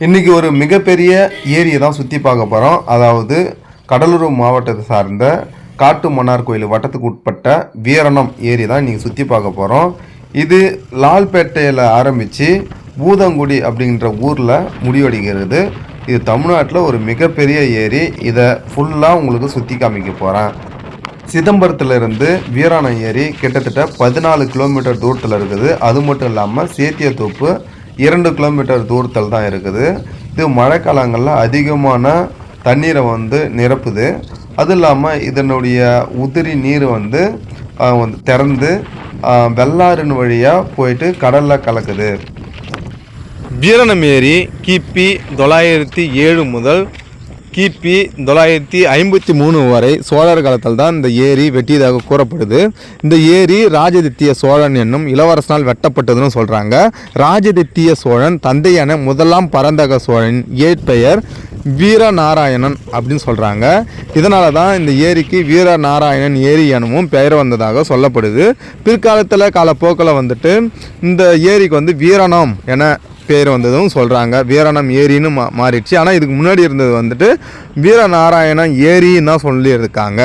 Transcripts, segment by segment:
இன்றைக்கி ஒரு மிகப்பெரிய ஏரியை தான் சுற்றி பார்க்க போகிறோம் அதாவது கடலூர் மாவட்டத்தை சார்ந்த காட்டு மன்னார் கோயில் வட்டத்துக்கு உட்பட்ட வீரணம் ஏரி தான் இன்றைக்கி சுற்றி பார்க்க போகிறோம் இது லால்பேட்டையில் ஆரம்பித்து பூதங்குடி அப்படின்ற ஊரில் முடிவடைகிறது. இது தமிழ்நாட்டில் ஒரு மிகப்பெரிய ஏரி. இதை ஃபுல்லாக உங்களுக்கு சுற்றி காமிக்க போகிறேன் சிதம்பரத்திலிருந்து வீராணம் ஏரி கிட்டத்தட்ட பதினாலு கிலோமீட்டர் தூரத்தில் இருக்குது. அது மட்டும் இல்லாமல் சேத்தியத்தோப்பு இரண்டு கிலோமீட்டர் தூரத்தில் தான் இருக்குது. இது மழைக்காலங்களில் அதிகமான தண்ணீரை வந்து நிரப்புது. அது இல்லாமல் இதனுடைய உதிரி நீர் வந்து வந்து திறந்து வெள்ளாறின் வழியாக போயிட்டு கடலில் கலக்குது. வீரணம் ஏரி கிபி தொள்ளாயிரத்தி ஏழு முதல் கிபி தொள்ளாயிரத்தி ஐம்பத்தி மூணு வரை சோழர் காலத்தில் தான் இந்த ஏரி வெட்டியதாக கூறப்படுது. இந்த ஏரி ராஜதித்திய சோழன் என்னும் இளவரசனால் வெட்டப்பட்டதுன்னு சொல்கிறாங்க ராஜதித்திய சோழன் தந்தையான முதலாம் பரந்தக சோழன் ஏற்பெயர் வீரநாராயணன் அப்படின்னு சொல்கிறாங்க இதனால தான் இந்த ஏரிக்கு வீரநாராயணன் ஏரி எனவும் பெயர் வந்ததாக சொல்லப்படுது. பிற்காலத்தில் காலப்போக்கில் வந்துட்டு இந்த ஏரிக்கு வந்து வீரணம் என பேர் வந்ததும் சொல்கிறாங்க வீரணம் ஏரின்னு மா மாறிடுச்சு. ஆனால் இதுக்கு முன்னாடி இருந்தது வந்துட்டு வீரநாராயணம் ஏரின்னு தான் சொல்லியிருக்காங்க.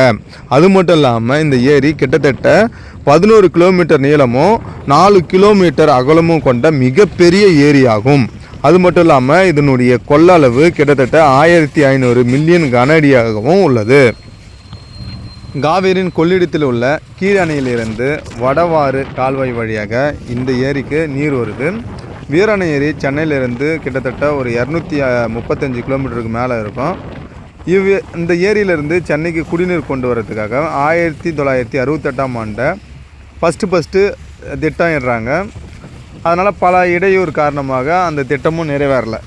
அது மட்டும் இல்லாமல் இந்த ஏரி கிட்டத்தட்ட பதினோரு கிலோமீட்டர் நீளமும் நாலு கிலோமீட்டர் அகலமும் கொண்ட மிகப்பெரிய ஏரியாகும். அது மட்டும் இல்லாமல் இதனுடைய கொள்ளளவு கிட்டத்தட்ட ஆயிரத்தி ஐநூறு மில்லியன் கன அடியாகவும் உள்ளது. காவேரியின் கொள்ளிடத்தில் உள்ள கீழணையிலிருந்து வடவாறு கால்வாய் வழியாக இந்த ஏரிக்கு நீர் வருது. வீராணை ஏரி சென்னையிலிருந்து கிட்டத்தட்ட ஒரு இரநூத்தி முப்பத்தஞ்சு கிலோமீட்டருக்கு மேலே இருக்கும். இவ் இந்த ஏரியிலிருந்து சென்னைக்கு குடிநீர் கொண்டு வரதுக்காக ஆயிரத்தி தொள்ளாயிரத்தி அறுபத்தெட்டாம் ஆண்டை ஃபஸ்ட்டு ஃபஸ்ட்டு திட்டம் இடுறாங்க அதனால் பல இடையூறு காரணமாக அந்த திட்டமும் நிறைவேறலை.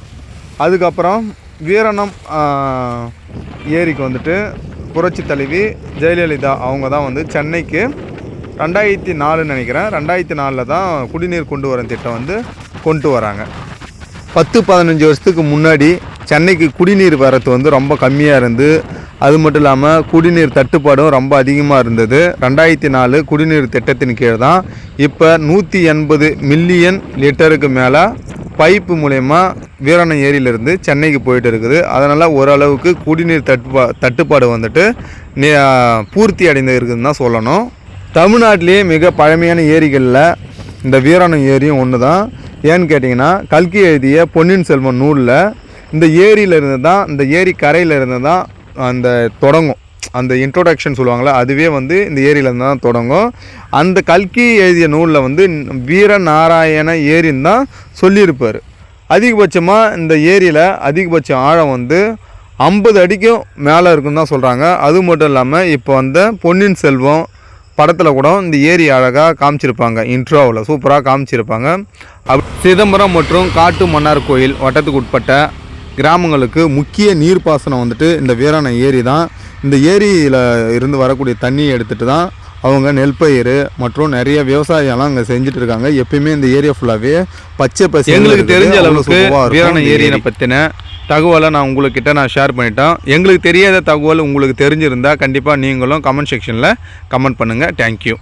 அதுக்கப்புறம் வீரணம் ஏரிக்கு வந்துட்டு புரட்சி தலைவி ஜெயலலிதா அவங்க தான் வந்து சென்னைக்கு ரெண்டாயிரத்தி நாலுன்னு நினைக்கிறேன். ரெண்டாயிரத்தி நாலில் தான் குடிநீர் கொண்டு வர திட்டம் வந்து கொண்டு வராங்க. பத்து பதினஞ்சு வருஷத்துக்கு முன்னாடி சென்னைக்கு குடிநீர் வரத்து வந்து ரொம்ப கம்மியாக இருந்து அது மட்டும் இல்லாமல் குடிநீர் தட்டுப்பாடும் ரொம்ப அதிகமாக இருந்தது. ரெண்டாயிரத்தி நாலு குடிநீர் திட்டத்தின் கீழ் தான் இப்போ நூற்றி எண்பது மில்லியன் லிட்டருக்கு மேலே பைப்பு மூலயமா வீராணம் ஏரியிலிருந்து சென்னைக்கு போயிட்டு இருக்குது. அதனால் ஓரளவுக்கு குடிநீர் தட்டுப்பா தட்டுப்பாடு வந்துட்டு நே பூர்த்தி அடைந்து இருக்குதுன்னு தான் சொல்லணும். தமிழ்நாட்டிலேயே மிக பழமையான ஏரிகளில் இந்த வீராணம் ஏரியும் ஒன்று தான் ஏன்னு கேட்டிங்கன்னா கல்கி எழுதிய பொன்னியின் செல்வன் நூலில் இந்த ஏரியில் இருந்து தான் இந்த ஏரி கரையில் இருந்து தான் அந்த தொடங்கும். அந்த இன்ட்ரோடக்ஷன் சொல்லுவாங்கள்ல அதுவே வந்து இந்த ஏரியிலேருந்து தான் தொடங்கும். அந்த கல்கி எழுதிய நூலில் வந்து வீரநாராயண ஏரின்னு தான் சொல்லியிருப்பார். அதிகபட்சமாக இந்த ஏரியில் அதிகபட்ச ஆழம் வந்து ஐம்பது அடிக்கும் மேலே இருக்குன்னு தான் சொல்கிறாங்க அது மட்டும் இல்லாமல் இப்போ வந்த பொன்னியின் செல்வம் படத்தில் கூட இந்த ஏரி அழகாக காமிச்சிருப்பாங்க. இன்ட்ரோவில் சூப்பராக காமிச்சிருப்பாங்க. அப் சிதம்பரம் மற்றும் காட்டு மன்னார் கோயில் வட்டத்துக்கு உட்பட்ட கிராமங்களுக்கு முக்கிய நீர்ப்பாசனம் வந்துட்டு இந்த வீராண ஏரி தான். இந்த ஏரியில் இருந்து வரக்கூடிய தண்ணியை எடுத்துகிட்டு தான் அவங்க நெல் பயிர் மற்றும் நிறைய விவசாயம்லாம் அங்கே செஞ்சுட்டு இருக்காங்க. எப்பயுமே இந்த ஏரியா ஃபுல்லாகவே பச்சை பசி எங்களுக்கு தெரிஞ்ச அளவுக்கு வீராண ஏரியை பற்றின தகவலை நான் உங்கள்கிட்ட நான் ஷேர் பண்ணிட்டேன். எங்களுக்கு தெரியாத தகவல் உங்களுக்கு தெரிஞ்சிருந்தால் கண்டிப்பாக நீங்களும் கமெண்ட் செக்ஷனில் கமெண்ட் பண்ணுங்கள் தேங்க்யூ